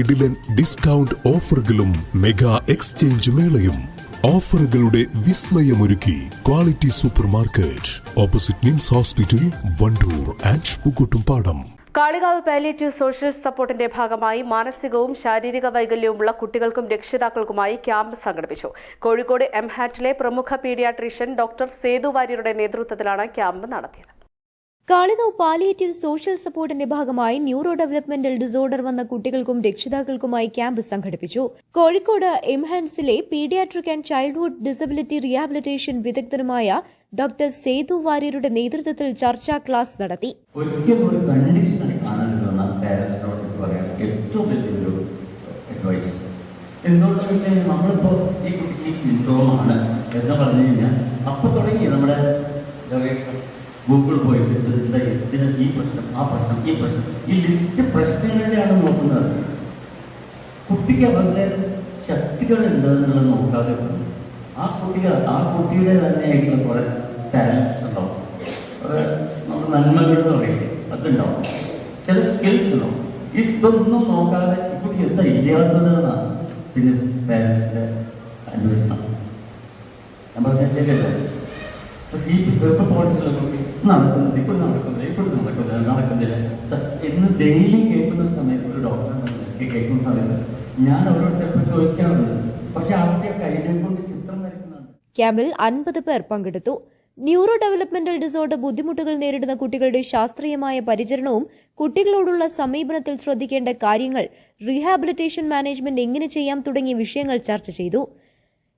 കിടിലൻ ഡിസ്കൗണ്ട് ഓഫറുകളും mega exchange മേളയും. ഓഫറുകളുടെ വിസ്മയമൊരുക്കി quality super market opposite NIMS hospital Wandoor and Pookkottumpadam Kalikavu palliative social സപ്പോർട്ടിന്റെ ഭാഗമായി മാനസികവും ശാരീരിക വൈകല്യവുമുള്ള കുട്ടികൾക്കും രക്ഷിതാക്കൾക്കുമായി ക്യാമ്പ് സംഘടിപ്പിച്ചു. കോഴിക്കോട് എം ഹാറ്റിലെ പ്രമുഖ പീഡിയാട്രീഷ്യൻ ഡോക്ടർ സേതു വാര്യരുടെ നേതൃത്വത്തിലാണ് ക്യാമ്പ് നടത്തിയത്. കാളികാവ് പാലിയേറ്റീവ് സോഷ്യൽ സപ്പോർട്ടിന്റെ ഭാഗമായി ന്യൂറോ ഡെവലപ്മെന്റൽ ഡിസോർഡർ വന്ന കുട്ടികൾക്കും രക്ഷിതാക്കൾക്കുമായി ക്യാമ്പ് സംഘടിപ്പിച്ചു. Kozhikode എംഹാൻസിലെ paediatric and childhood disability rehabilitation വിദഗ്ധരുമായ doctor Sethu വാര്യരുടെ നേതൃത്വത്തിൽ ചർച്ചാ ക്ലാസ് നടത്തി. ഒരിക്കലും ഒരു കണ്ടീഷനായി കാണരുതെന്ന പാരൻസിനോട് എനിക്ക് പറയാം ഏറ്റവും വലിയൊരു അഡ്വൈസ് എന്തുകൊണ്ടെന്ന് വെച്ച് കഴിഞ്ഞാൽ നമ്മളിപ്പോൾ ഈ കുട്ടിക്ക് സിൻഡ്രോമാണ് എന്ന് പറഞ്ഞു കഴിഞ്ഞാൽ അപ്പോൾ തുടങ്ങി നമ്മുടെ ഗൂഗിൾ പോയിട്ട് എന്താ ഇതിന് ഈ പ്രശ്നം ആ പ്രശ്നം ഈ പ്രശ്നം. ഈ ലിസ്റ്റ് പ്രശ്നങ്ങളിലാണ് നോക്കുന്നത്. കുട്ടിക്ക് അവരുടെ ശക്തികൾ എന്താണെന്നുള്ളത് നോക്കാതെ ആ കുട്ടികൾ ആ കുട്ടിയുടെ തന്നെ ആയിട്ടുള്ള കുറെ ടാലൻസ് ഉണ്ടാവും. നമുക്ക് നമ്മുടെ നന്മകൾ എന്ന് പറയില്ലേ അതുണ്ടാവും ചില സ്കിൽസ് ഉണ്ടാവും. ഈ ഇതൊന്നും നോക്കാതെ കുട്ടി എന്താ ഇല്ലാത്തത് എന്നാണ് പിന്നെ പാരൻസിന്റെ അന്വേഷണം. ഞാൻ പറഞ്ഞ ശരിയല്ലേ? ഇപ്പൊ സി പി ചെറുപ്പ കുട്ടി നടക്കുന്നില്ല ഇപ്പോൾ നടക്കുന്നില്ല ഇപ്പോഴും നടക്കുന്നില്ല നടക്കുന്നില്ല. എന്ന് ഡെയിലി കേൾക്കുന്ന സമയത്ത് ഒരു ഡോക്ടറെ കേൾക്കുന്ന സമയത്ത് ഞാൻ അവരോട് ചിലപ്പോൾ ചോദിക്കാറുണ്ട്. പക്ഷെ അവരുടെ കയ്യിലെ കൊണ്ട് ചിത്രം വരയ്ക്കുന്നുണ്ട് ക്യാമ്പിൽ അൻപത് പേർ പങ്കെടുത്തു. ന്യൂറോ ഡെവലപ്മെന്റൽ ഡിസോർഡർ ബുദ്ധിമുട്ടുകൾ നേരിടുന്ന കുട്ടികളുടെ ശാസ്ത്രീയമായ പരിചരണവും കുട്ടികളോടുള്ള സമീപനത്തിൽ ശ്രദ്ധിക്കേണ്ട കാര്യങ്ങൾ റീഹാബിലിറ്റേഷൻ മാനേജ്മെന്റ് എങ്ങനെ ചെയ്യാം തുടങ്ങിയ വിഷയങ്ങൾ ചർച്ച ചെയ്തു.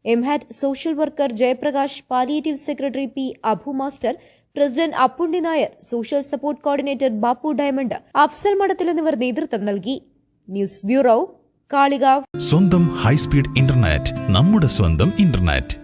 MHAT social worker Jayaprakash palliative secretary P Abu master president Appundi Nair social support coordinator Bapu diamond Afsal Madathil എന്നിവർ നേതൃത്വം നൽകി. News bureau Kalikavu. സ്വന്തം ഹൈസ്പീഡ് ഇന്റർനെറ്റ് നമ്മുടെ സ്വന്തം ഇന്റർനെറ്റ്.